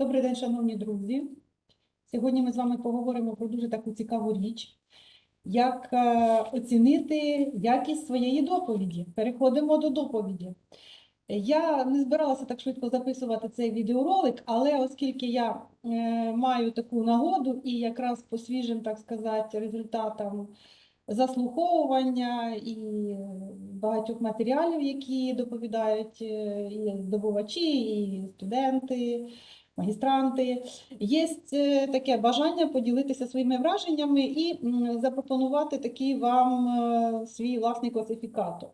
Добрий день, шановні друзі. Сьогодні ми з вами поговоримо про дуже таку цікаву річ, як е, оцінити якість своєї доповіді. Переходимо до доповіді. Я не збиралася так швидко записувати цей відеоролик, але оскільки я е, маю таку нагоду і якраз по свіжим, так сказати, результатам заслуховування і багатьох матеріалів, які доповідають е, і здобувачі, і студенти, магістранти, є е, таке бажання поділитися своїми враженнями і запропонувати такий вам е, свій власний класифікатор.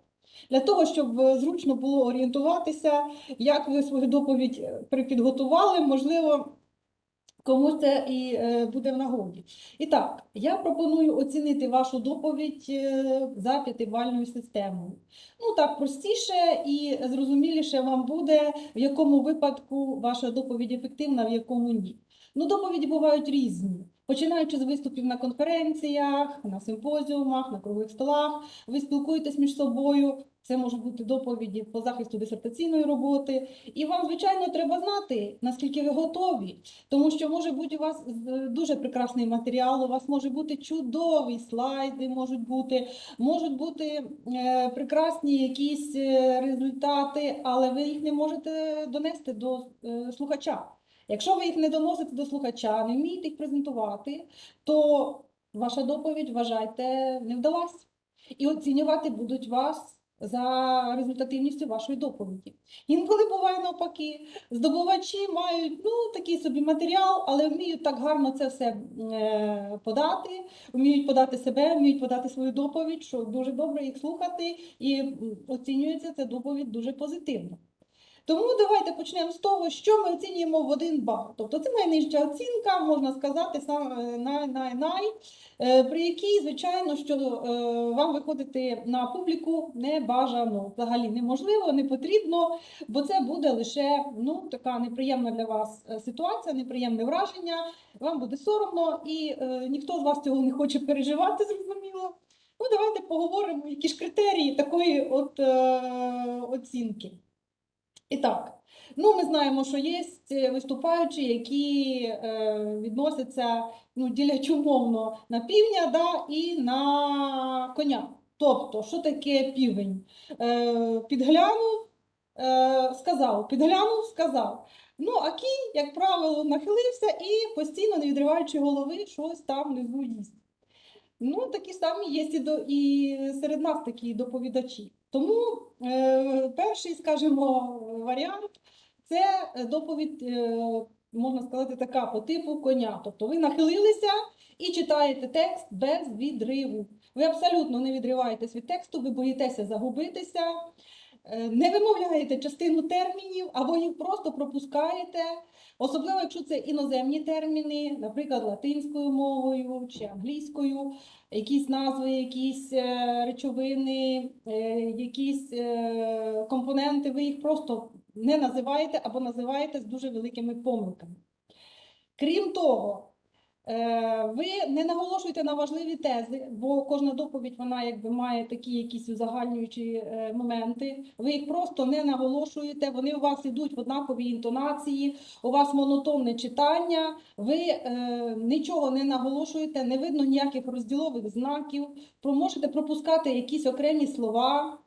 Для того, щоб е, зручно було орієнтуватися, як ви свою доповідь припідготували, можливо, комусь це і е, буде в нагоді. І так, я пропоную оцінити вашу доповідь е, за п'ятибальною системою. Ну так простіше і зрозуміліше вам буде, в якому випадку ваша доповідь ефективна, в якому ні. Ну, доповіді бувають різні. Починаючи з виступів на конференціях, на симпозіумах, на круглих столах, ви спілкуєтесь між собою. Це можуть бути доповіді по захисту дисертаційної роботи. І вам, звичайно, треба знати, наскільки ви готові, тому що може бути у вас дуже прекрасний матеріал, у вас може бути чудові слайди, можуть бути, можуть бути е, прекрасні якісь е, результати, але ви їх не можете донести до е, слухача. Якщо ви їх не доносите до слухача, не вмієте їх презентувати, то ваша доповідь, вважайте, не вдалась. І оцінювати будуть вас за результативністю вашої доповіді. Інколи буває навпаки, здобувачі мають ну, такий собі матеріал, але вміють так гарно це все е, подати, вміють подати себе, вміють подати свою доповідь, що дуже добре їх слухати, і оцінюється ця доповідь дуже позитивно. Тому давайте почнемо з того, що ми оцінюємо в один бал. Тобто це найнижча оцінка, можна сказати, сам е, най, най, най, е, при якій, звичайно, що е, вам виходити на публіку не бажано, взагалі неможливо, не потрібно, бо це буде лише ну, така неприємна для вас е, ситуація, неприємне враження, вам буде соромно, і е, ніхто з вас цього не хоче переживати, зрозуміло. Ну, давайте поговоримо, які ж критерії такої от, е, оцінки. І так, ну ми знаємо, що є виступаючі, які е, відносяться, ну, ділять умовно на півня да, і на коня. Тобто, що таке півень? Е, підглянув, е, сказав, підглянув, сказав. Ну, а кінь, як правило, нахилився і постійно, не відриваючи голови, щось там внизу їсть. Ну, такі самі є і, до, і серед нас такі доповідачі. Тому е, перший, скажімо, варіант це доповідь, е, можна сказати, така по типу коня. Тобто ви нахилилися і читаєте текст без відриву. Ви абсолютно не відриваєтесь від тексту, ви боїтеся загубитися, е, не вимовляєте частину термінів або їх просто пропускаєте. Особливо, якщо це іноземні терміни, наприклад, латинською мовою чи англійською, якісь назви, якісь е, речовини, якісь компоненти, ви їх просто не називаєте або називаєте з дуже великими помилками. Крім того, е, ви не наголошуєте на важливі тези, бо кожна доповідь вона якби має такі якісь узагальнюючі е, моменти. Ви їх просто не наголошуєте, вони у вас йдуть в однаковій інтонації, у вас монотонне читання, ви е, нічого не наголошуєте, не видно ніяких розділових знаків, можете пропускати якісь окремі слова.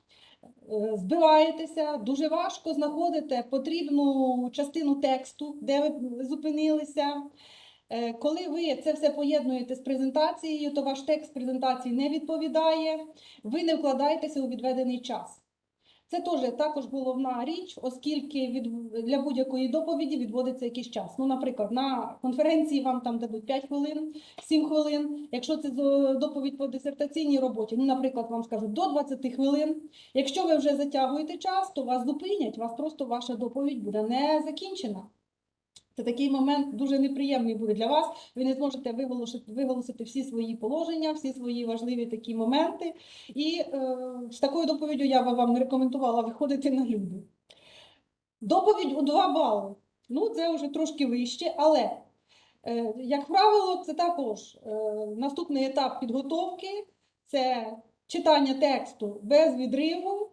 Е, Збиваєтеся, дуже важко знаходите потрібну частину тексту, де ви зупинилися. Е, Коли ви це все поєднуєте з презентацією, то ваш текст презентації не відповідає, ви не вкладаєтеся у відведений час. Це теж також головна річ, оскільки від, для будь-якої доповіді відводиться якийсь час. Ну, наприклад, на конференції вам там дадуть 5 хвилин, 7 хвилин. Якщо це доповідь по дисертаційній роботі, ну, наприклад, вам скажуть до 20 хвилин. Якщо ви вже затягуєте час, то вас зупинять, вас просто ваша доповідь буде не закінчена. Це такий момент дуже неприємний буде для вас. Ви не зможете виголосити, виголосити всі свої положення, всі свої важливі такі моменти. І е, з такою доповіддю я би вам не рекомендувала виходити на люди. Доповідь у 2 бали. Ну, це вже трошки вище, але, е, як правило, це також е, наступний етап підготовки це читання тексту без відриву.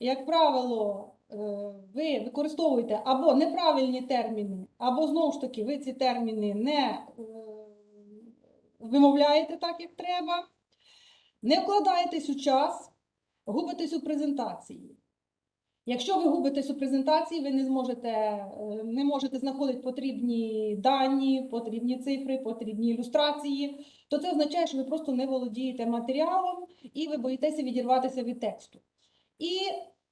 Як правило, ви використовуєте або неправильні терміни, або знову ж таки ви ці терміни не е, вимовляєте так, як треба, не вкладаєтесь у час, губитесь у презентації. Якщо ви губитесь у презентації, ви не зможете, е, не можете знаходити потрібні дані, потрібні цифри, потрібні ілюстрації, то це означає, що ви просто не володієте матеріалом і ви боїтеся відірватися від тексту. І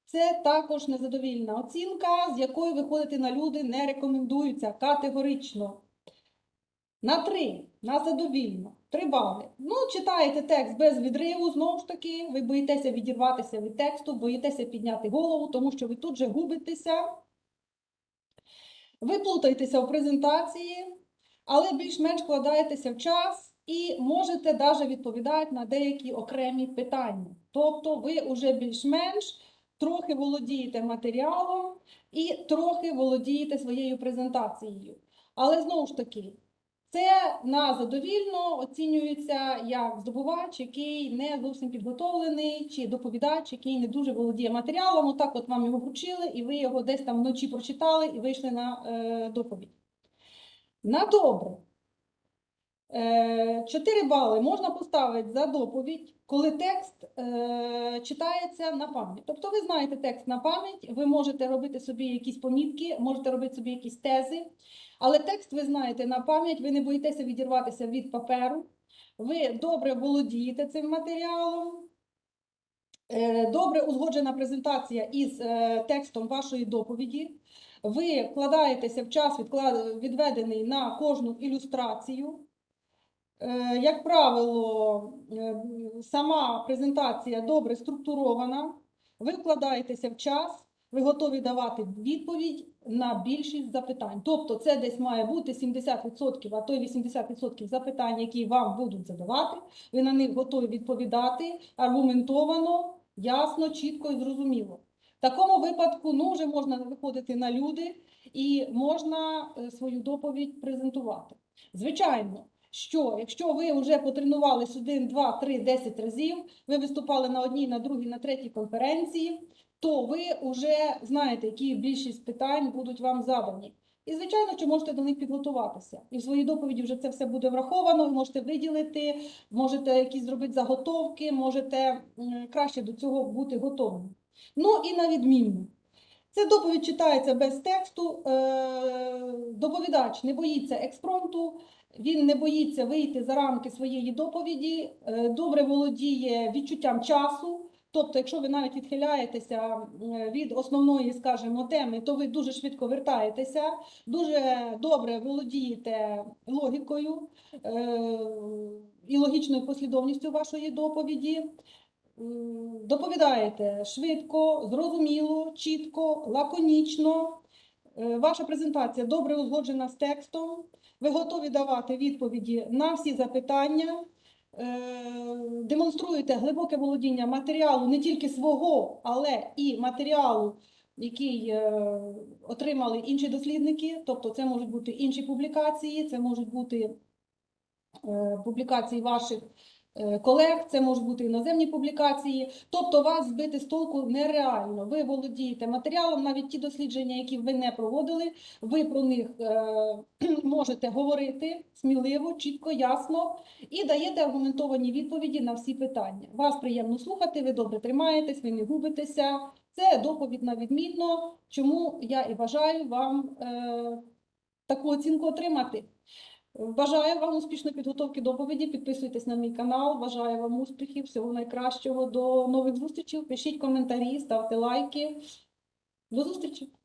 це також незадовільна оцінка, з якою виходити на люди не рекомендується категорично. На три, на задовільно, три бали. Ну, читаєте текст без відриву, знову ж таки, ви боїтеся відірватися від тексту, боїтеся підняти голову, тому що ви тут же губитеся. Ви плутаєтеся у презентації, але більш-менш вкладаєтеся в час і можете навіть відповідати на деякі окремі питання. Тобто ви вже більш-менш трохи володієте матеріалом і трохи володієте своєю презентацією. Але знову ж таки, це на задовільно оцінюється як здобувач, який не зовсім підготовлений, чи доповідач, який не дуже володіє матеріалом. Отак от вам його вручили, і ви його десь там вночі прочитали і вийшли на е, доповідь. На добре. 4 бали можна поставити за доповідь, коли текст е, читається на пам'ять. Тобто ви знаєте текст на пам'ять, ви можете робити собі якісь помітки, можете робити собі якісь тези, але текст ви знаєте на пам'ять, ви не боїтеся відірватися від паперу, ви добре володієте цим матеріалом. Е, Добре узгоджена презентація із е, текстом вашої доповіді. Ви вкладаєтеся в час, відведений на кожну ілюстрацію. Е, Як правило, е, сама презентація добре структурована, ви вкладаєтеся в час, ви готові давати відповідь на більшість запитань. Тобто це десь має бути 70%, а то й 80% запитань, які вам будуть задавати. Ви на них готові відповідати аргументовано, ясно, чітко і зрозуміло. В такому випадку ну, вже можна виходити на люди і можна е, свою доповідь презентувати. Звичайно, що якщо ви вже потренувались 1, 2, 3, 10 разів, ви виступали на одній, на другій, на третій конференції, то ви вже знаєте, які більшість питань будуть вам задані. І, звичайно, що можете до них підготуватися. І в своїй доповіді вже це все буде враховано, ви можете виділити, можете якісь зробити заготовки, можете краще до цього бути готовим. Ну і на відмінно. Ця доповідь читається без тексту. Е, Доповідач не боїться експромту, він не боїться вийти за рамки своєї доповіді, е, добре володіє відчуттям часу. Тобто, якщо ви навіть відхиляєтеся від основної, скажімо, теми, то ви дуже швидко вертаєтеся, дуже добре володієте логікою е, і логічною послідовністю вашої доповіді. Доповідаєте швидко, зрозуміло, чітко, лаконічно. Е, Ваша презентація добре узгоджена з текстом. Ви готові давати відповіді на всі запитання. Е, Демонструєте глибоке володіння матеріалу не тільки свого, але і матеріалу, який е, отримали інші дослідники. Тобто, це можуть бути інші публікації, це можуть бути публікації ваших колег, це можуть бути іноземні публікації. Тобто вас збити з толку нереально. Ви володієте матеріалом, навіть ті дослідження, які ви не проводили, ви про них е, можете говорити сміливо, чітко, ясно і даєте аргументовані відповіді на всі питання. Вас приємно слухати, ви добре тримаєтесь, ви не губитеся. Це доповідь на відмінно, чому я і бажаю вам е, таку оцінку отримати. Бажаю вам успішної підготовки доповіді. Підписуйтесь на мій канал. Бажаю вам успіхів, всього найкращого. До нових зустрічей. Пишіть коментарі, ставте лайки. До зустрічі!